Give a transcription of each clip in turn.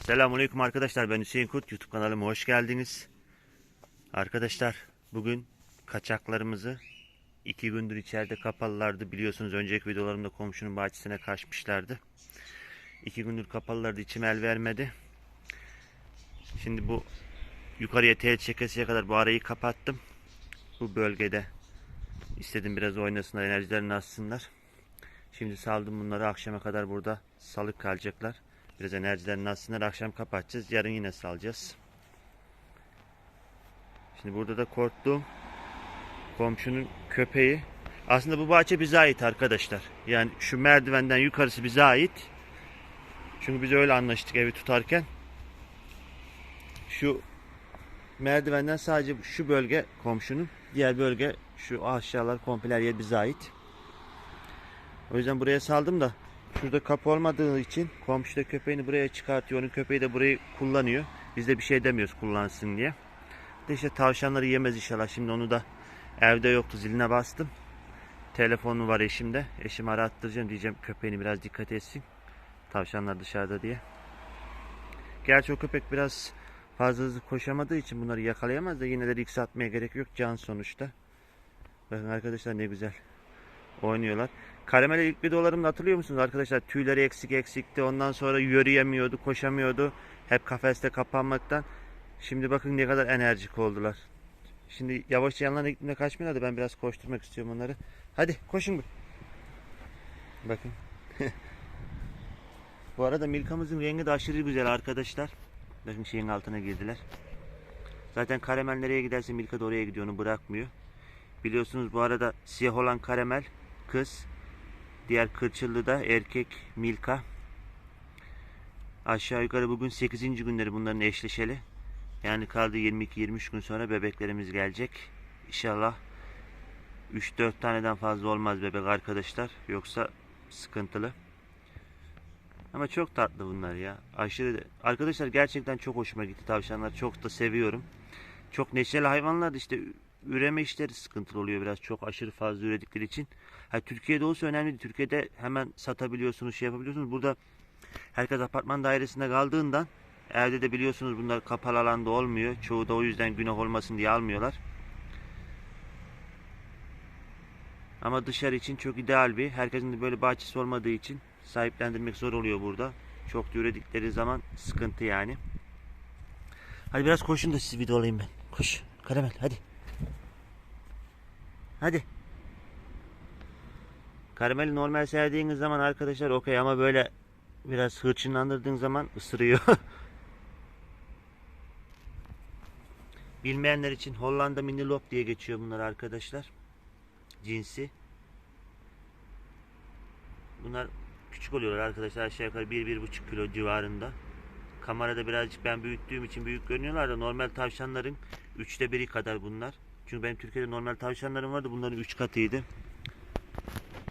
Selamünaleyküm arkadaşlar ben Hüseyin Kurt YouTube kanalıma hoş geldiniz. Arkadaşlar bugün kaçaklarımızı iki gündür içeride kapalılardı biliyorsunuz önceki videolarımda komşunun bahçesine kaçmışlardı. İki gündür kapalılardı içim el vermedi. Şimdi bu yukarıya tel çekesiye kadar bu arayı kapattım. Bu bölgede istedim biraz oynasınlar enerjilerini atsınlar. Şimdi saldım bunları akşama kadar burada salık kalacaklar. Biraz enerjilerini atsınlar. Akşam kapatacağız. Yarın yine salacağız. Şimdi burada da korktuğum komşunun köpeği. Aslında bu bahçe bize ait arkadaşlar. Yani şu merdivenden yukarısı bize ait. Çünkü biz öyle anlaştık evi tutarken. Şu merdivenden sadece şu bölge komşunun. Diğer bölge şu aşağılar komple yer bize ait. O yüzden buraya saldım da şurada kapı olmadığı için komşu da köpeğini buraya çıkartıyor. Onun köpeği de burayı kullanıyor. Biz de bir şey demiyoruz kullansın diye. De işte tavşanları yemez inşallah. Şimdi onu da evde yoktu ziline bastım. Telefonu var eşimde. Eşim arattıracağım diyeceğim köpeğini biraz dikkat etsin. Tavşanlar dışarıda diye. Gerçi o köpek biraz fazla hızlı koşamadığı için bunları yakalayamaz da yine de risk atmaya gerek yok. Can sonuçta. Bakın arkadaşlar ne güzel oynuyorlar. Karamele ilk videolarımda hatırlıyor musunuz arkadaşlar? Tüyleri eksik eksikti. Ondan sonra yürüyemiyordu, koşamıyordu. Hep kafeste kapanmaktan. Şimdi bakın ne kadar enerjik oldular. Şimdi yavaşça yanlarına gittiğimde kaçmıyorlar da ben biraz koşturmak istiyorum onları. Hadi koşun. bir. Bakın. Bu arada Milka'mızın rengi de aşırı güzel arkadaşlar. Bakın şeyin altına girdiler. Zaten karamel nereye giderse Milka da oraya gidiyor onu bırakmıyor. Biliyorsunuz bu arada siyah olan karamel kız. Diğer kırçıllı da erkek Milka. Aşağı yukarı bugün 8. günleri bunların eşleşeli. Yani kaldı 22-23 gün sonra bebeklerimiz gelecek. İnşallah 3-4 taneden fazla olmaz bebek arkadaşlar. Yoksa sıkıntılı. Ama çok tatlı bunlar ya. Aşırı arkadaşlar gerçekten çok hoşuma gitti tavşanlar. Çok da seviyorum. Çok neşeli hayvanlar işte üreme işleri sıkıntılı oluyor biraz çok aşırı fazla üredikleri için. Ha, Türkiye'de olsa önemli. Türkiye'de hemen satabiliyorsunuz, şey yapabiliyorsunuz. Burada herkes apartman dairesinde kaldığından evde de biliyorsunuz bunlar kapalı alanda olmuyor. Çoğu da o yüzden günah olmasın diye almıyorlar. Ama dışarı için çok ideal bir. Herkesin de böyle bahçesi olmadığı için sahiplendirmek zor oluyor burada. Çok da üredikleri zaman sıkıntı yani. Hadi biraz koşun da siz video alayım ben. Koş. Karamel hadi. Hadi. Karameli normal sevdiğiniz zaman arkadaşlar okey ama böyle biraz hırçınlandırdığın zaman ısırıyor. Bilmeyenler için Hollanda Mini Lop diye geçiyor bunlar arkadaşlar. Cinsi. Bunlar küçük oluyorlar arkadaşlar aşağı yukarı 1-1,5 kilo civarında. Kamerada birazcık ben büyüttüğüm için büyük görünüyorlar da normal tavşanların üçte biri kadar bunlar. Çünkü benim Türkiye'de normal tavşanlarım vardı bunların 3 katıydı.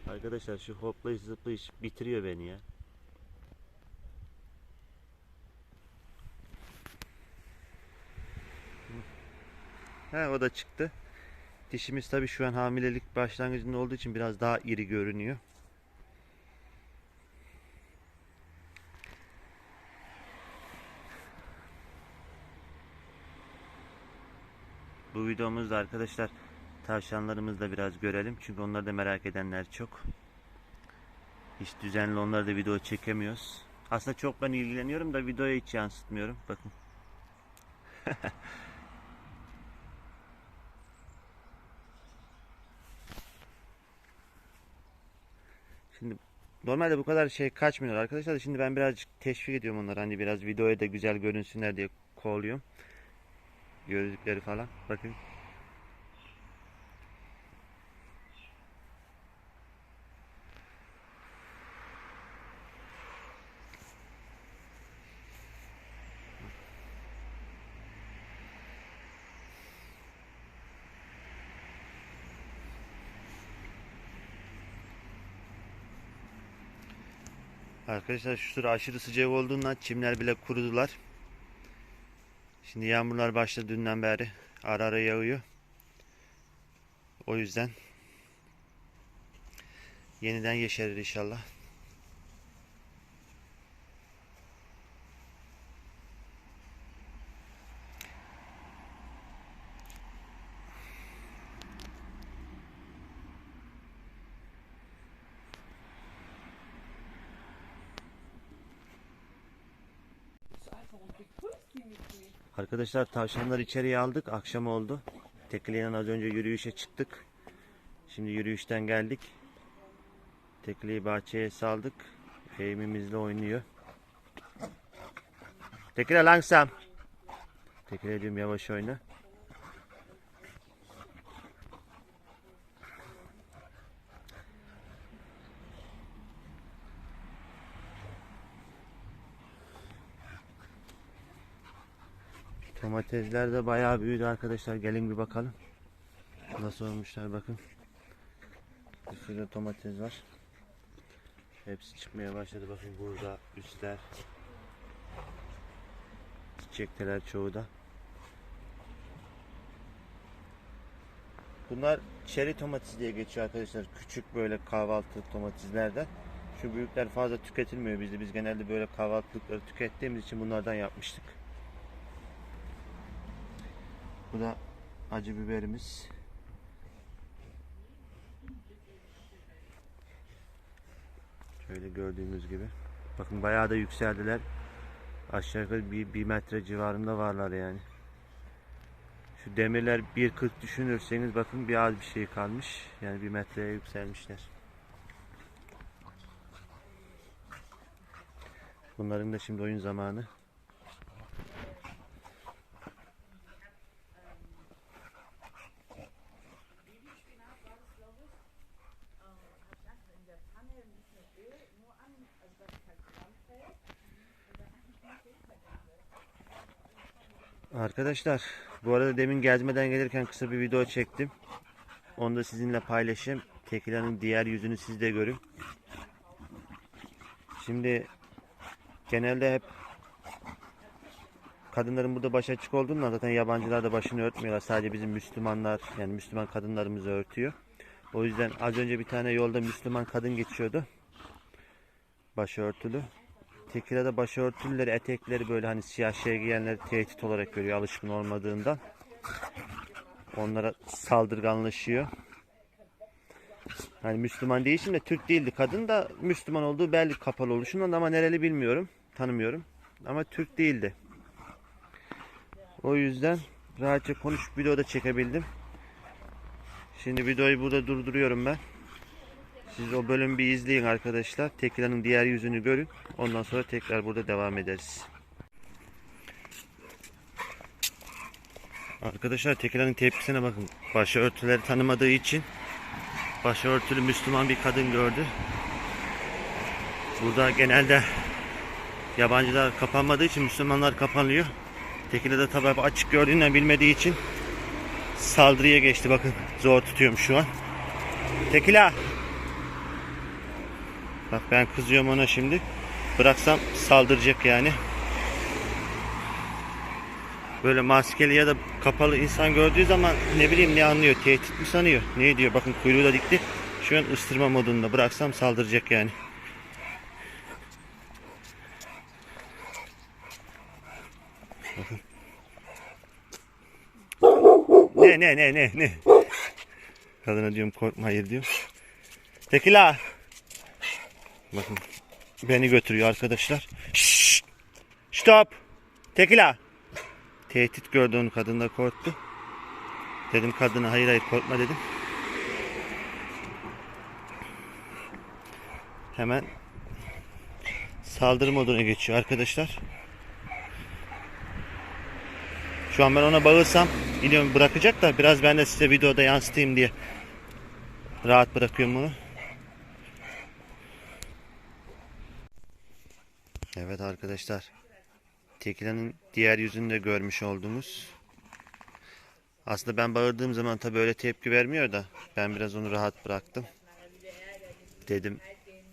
Arkadaşlar şu hoplayış zıplayış bitiriyor beni ya. He o da çıktı. Dişimiz tabi şu an hamilelik başlangıcında olduğu için biraz daha iri görünüyor. Bu videomuzda arkadaşlar tavşanlarımızı da biraz görelim. Çünkü onları da merak edenler çok. Hiç düzenli onları da video çekemiyoruz. Aslında çok ben ilgileniyorum da videoya hiç yansıtmıyorum. Bakın. Şimdi normalde bu kadar şey kaçmıyorlar arkadaşlar. da Şimdi ben birazcık teşvik ediyorum onları. Hani biraz videoya da güzel görünsünler diye kolluyorum. Gözlükleri falan. Bakın. Arkadaşlar şu sıra aşırı sıcak olduğundan çimler bile kurudular. Şimdi yağmurlar başladı dünden beri. Ara ara yağıyor. O yüzden yeniden yeşerir inşallah. einfach und. Arkadaşlar tavşanları içeriye aldık. Akşam oldu. Tekliyle az önce yürüyüşe çıktık. Şimdi yürüyüşten geldik. Tekliyi bahçeye saldık. Eğimimizle oynuyor. Tekile langsam. Tekile diyorum yavaş oyna. Domatesler de bayağı büyüdü arkadaşlar. Gelin bir bakalım. Nasıl olmuşlar bakın. Bir sürü domates var. Hepsi çıkmaya başladı. Bakın burada üstler. Çiçekteler çoğu da. Bunlar çeri domates diye geçiyor arkadaşlar. Küçük böyle kahvaltı domateslerden. Şu büyükler fazla tüketilmiyor bizde. Biz genelde böyle kahvaltılıkları tükettiğimiz için bunlardan yapmıştık. Bu da acı biberimiz. Şöyle gördüğünüz gibi. Bakın bayağı da yükseldiler. Aşağı yukarı bir, bir metre civarında varlar yani. Şu demirler 1.40 düşünürseniz bakın bir az bir şey kalmış. Yani bir metreye yükselmişler. Bunların da şimdi oyun zamanı. Arkadaşlar bu arada demin gezmeden gelirken kısa bir video çektim. Onu da sizinle paylaşayım. Tekilanın diğer yüzünü siz de görün. Şimdi genelde hep kadınların burada başı açık olduğundan zaten yabancılar da başını örtmüyorlar. Sadece bizim Müslümanlar yani Müslüman kadınlarımız örtüyor. O yüzden az önce bir tane yolda Müslüman kadın geçiyordu. Başörtülü. Tekira'da başörtülüleri, etekleri böyle hani siyah şey giyenleri tehdit olarak görüyor alışkın olmadığından. Onlara saldırganlaşıyor. Hani Müslüman değilsin de Türk değildi kadın da Müslüman olduğu belli kapalı oluşundan ama nereli bilmiyorum. Tanımıyorum. Ama Türk değildi. O yüzden rahatça konuşup video da çekebildim. Şimdi videoyu burada durduruyorum ben. Siz o bölümü bir izleyin arkadaşlar. Tekilanın diğer yüzünü görün. Ondan sonra tekrar burada devam ederiz. Arkadaşlar Tekilanın tepkisine bakın. Başörtüleri tanımadığı için başörtülü Müslüman bir kadın gördü. Burada genelde yabancılar kapanmadığı için Müslümanlar kapanıyor. Tekila da tabi açık gördüğünden bilmediği için saldırıya geçti. Bakın zor tutuyorum şu an. Tekila! Bak ben kızıyorum ona şimdi. Bıraksam saldıracak yani. Böyle maskeli ya da kapalı insan gördüğü zaman ne bileyim ne anlıyor. Tehdit mi sanıyor? Ne diyor? Bakın kuyruğu da dikti. Şu an ıstırma modunda. Bıraksam saldıracak yani. Ne ne ne ne ne. Kadına diyorum korkma hayır diyor. Tekila. Bakın beni götürüyor arkadaşlar. Şşş. Stop. Tekila. Tehdit gördü onu kadın da korktu. Dedim kadına hayır hayır korkma dedim. Hemen saldırı moduna geçiyor arkadaşlar. Şu an ben ona bağırsam biliyorum bırakacak da biraz ben de size videoda yansıtayım diye rahat bırakıyorum bunu. Evet arkadaşlar. Tekilanın diğer yüzünü de görmüş oldunuz. Aslında ben bağırdığım zaman tabii öyle tepki vermiyor da ben biraz onu rahat bıraktım. Dedim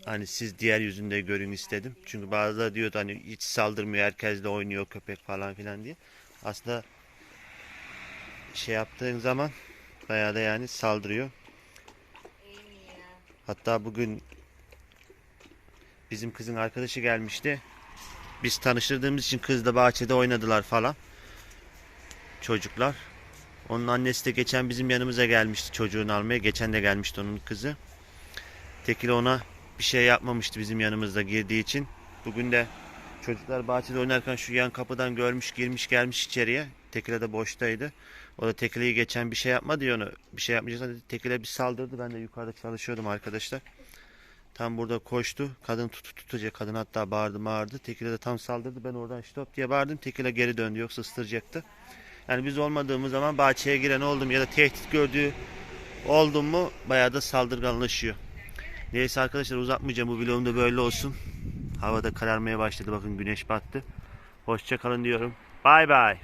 hani siz diğer yüzünü de görün istedim. Çünkü bazıları diyordu hani hiç saldırmıyor herkesle oynuyor köpek falan filan diye. Aslında şey yaptığın zaman bayağı da yani saldırıyor. Hatta bugün bizim kızın arkadaşı gelmişti. Biz tanıştırdığımız için kızla bahçede oynadılar falan. Çocuklar. Onun annesi de geçen bizim yanımıza gelmişti çocuğunu almaya. Geçen de gelmişti onun kızı. Tekil ona bir şey yapmamıştı bizim yanımızda girdiği için. Bugün de Çocuklar bahçede oynarken şu yan kapıdan görmüş girmiş gelmiş içeriye. Tekile de boştaydı. O da tekileyi geçen bir şey yapma diyor onu. Bir şey yapmayacaksan dedi. Tekile bir saldırdı. Ben de yukarıda çalışıyordum arkadaşlar. Tam burada koştu. Kadın tutu tutacak. Kadın hatta bağırdı bağırdı. Tekile de tam saldırdı. Ben oradan stop diye bağırdım. Tekile geri döndü. Yoksa ısıracaktı. Yani biz olmadığımız zaman bahçeye giren oldum ya da tehdit gördüğü oldum mu bayağı da saldırganlaşıyor. Neyse arkadaşlar uzatmayacağım. Bu vlogum da böyle olsun. Havada kararmaya başladı. Bakın güneş battı. Hoşça kalın diyorum. Bay bay.